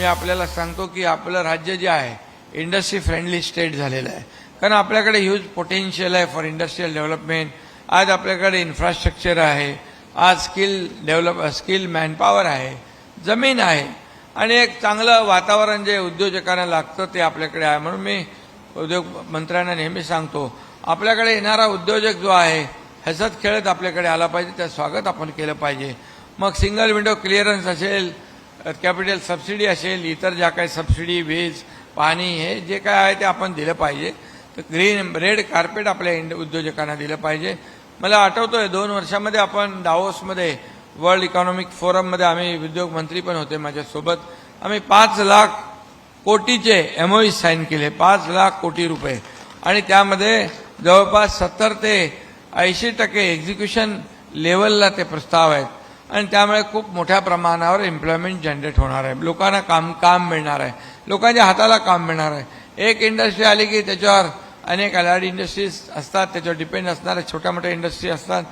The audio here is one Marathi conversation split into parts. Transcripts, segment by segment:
मी आपल्याला सांगतो की आपलं राज्य जे आहे इंडस्ट्री फ्रेंडली स्टेट झालेलं आहे. कारण आपल्याकडे ह्यूज पोटेन्शियल आहे फॉर इंडस्ट्रीयल डेव्हलपमेंट आज आपल्याकडे इन्फ्रास्ट्रक्चर आहे. आज स्किल डेव्हलप स्किल मॅनपॉवर आहे. जमीन आहे. आणि एक चांगलं वातावरण जे उद्योजकांना लागतं ते आपल्याकडे आहे. म्हणून मी उद्योग मंत्र्यांना नेहमी सांगतो आपल्याकडे येणारा उद्योजक जो आहे हसत खेळत आपल्याकडे आला पाहिजे. त्या स्वागत आपण केलं पाहिजे. मग सिंगल विंडो क्लिअरन्स असेल कॅपिटल सबसिडी असेल इतर ज्या काही सबसिडी वीज पाणी हे जे काय आहे ते आपण दिलं पाहिजे. तर ग्रीन रेड कार्पेट आपल्या इंड उद्योजकांना दिलं पाहिजे. मला आठवतोय दोन वर्षामध्ये आपण डाओसमध्ये वर्ल्ड इकॉनॉमिक फोरममध्ये आम्ही उद्योग मंत्री पण होते माझ्यासोबत. आम्ही पाच लाख कोटीचे एमओई साईन केले पाच लाख कोटी रुपये. आणि त्यामध्ये जवळपास सत्तर ते ऐंशी टक्के एक्झिक्युशन लेवलला ते प्रस्ताव आहेत. आणि त्यामुळे खूप मोठ्या प्रमाणावर एम्प्लॉयमेंट जनरेट होणार आहे. लोकांना काम काम मिळणार आहे. लोकांच्या हाताला काम मिळणार आहे. एक इंडस्ट्री आली की त्याच्यावर अनेक अलायड इंडस्ट्रीज असतात त्याच्यावर डिपेंड असणाऱ्या छोट्या मोठ्या इंडस्ट्री असतात.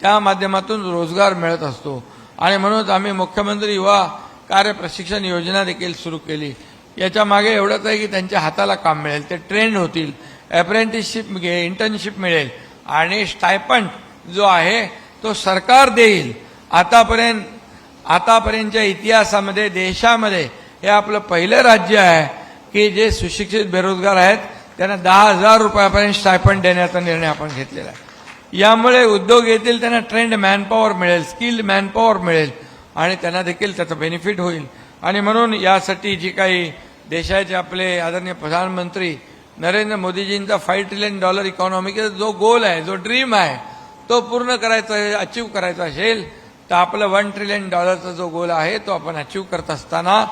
त्या माध्यमातून रोजगार मिळत असतो. आणि म्हणूनच आम्ही मुख्यमंत्री युवा कार्य प्रशिक्षण योजना देखील सुरू केली. याच्या मागे एवढंच आहे की त्यांच्या हाताला काम मिळेल. ते ट्रेंड होतील. अप्रेंटिसशिप इंटर्नशिप मिळेल. आणि स्टायपंड जो आहे तो सरकार देईल. आतापर्यंत आतापर्यंतच्या इतिहासामध्ये देशामध्ये हे आपलं पहिलं राज्य आहे की जे सुशिक्षित बेरोजगार आहेत त्यांना दहा हजार रुपयापर्यंत स्टायपंड देण्याचा निर्णय आपण घेतलेला आहे. यामुळे उद्योग येतील त्यांना ट्रेंड मॅनपॉवर मिळेल स्किल्ड मॅनपॉवर मिळेल आणि त्यांना देखील त्याचं बेनिफिट होईल. आणि म्हणून यासाठी जी काही देशाचे आपले आदरणीय प्रधानमंत्री नरेंद्र मोदीजींचा फाईव्ह ट्रिलियन डॉलर इकॉनॉमिक जो गोल आहे जो ड्रीम आहे तो पूर्ण करायचा अचीव करायचा असेल तर आपलं वन ट्रिलियन डॉलरचा जो गोल आहे तो आपण अचीव करत असताना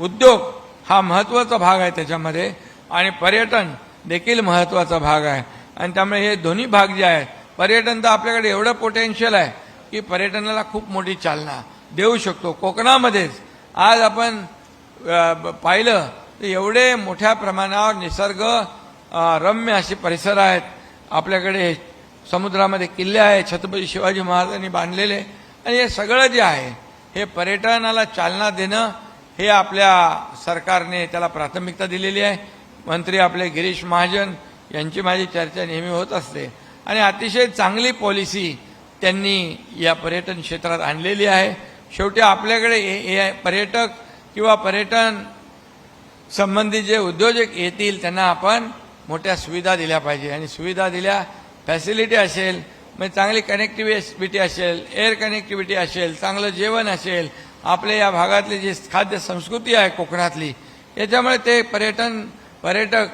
उद्योग हा महत्त्वाचा भाग आहे त्याच्यामध्ये आणि पर्यटन देखील महत्त्वाचा भाग आहे. आणि त्यामुळे हे दोन्ही भाग जे आहेत पर्यटन तर आपल्याकडे एवढं पोटेन्शियल आहे की पर्यटनाला खूप मोठी चालना देऊ शकतो. कोकणामध्येच आज आपण ब- पाहिलं तर एवढे मोठ्या प्रमाणावर निसर्ग रम्य असे परिसर आहेत. आपल्याकडे समुद्रामध्ये किल्ले आहेत छत्रपती शिवाजी महाराजांनी बांधलेले. आणि हे सगळं जे आहे हे पर्यटनाला चालना देणं हे आपल्या सरकारने त्याला प्राथमिकता दिलेली आहे. मंत्री आपले गिरीश महाजन यांची माझी चर्चा नेहमी होत असते. आणि अतिशय चांगली पॉलिसी त्यांनी या पर्यटन क्षेत्रात आणलेली आहे. शेवटी आपल्याकडे हे- पर्यटक किंवा पर्यटन संबंधी जे उद्योजक येतील त्यांना आपण मोठ्या सुविधा दिल्या पाहिजे. आणि सुविधा दिल्या फॅसिलिटी असेल म्हणजे चांगली कनेक्टिव्हिटी असेल एअर कनेक्टिव्हिटी असेल चांगलं जेवण असेल आपल्या या भागातली जी खाद्य संस्कृती आहे कोकणातली याच्यामुळे ते पर्यटन पर्यटक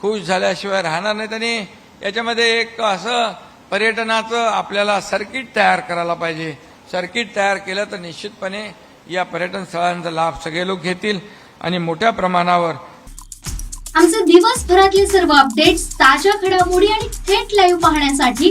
खुश झाल्याशिवाय राहणार नाहीत आणि याच्यामध्ये एक असं पर्यटनाचं आपल्याला सर्किट तयार करायला पाहिजे. सर्किट तयार केलं तर निश्चितपणे या पर्यटन स्थळांचा लाभ सगळे लोक घेतील आणि मोठ्या प्रमाणावर आमचे दिवसभरातले सर्व अपडेट्स ताज्या घडामोडी आणि थेट लाईव्ह पाहण्यासाठी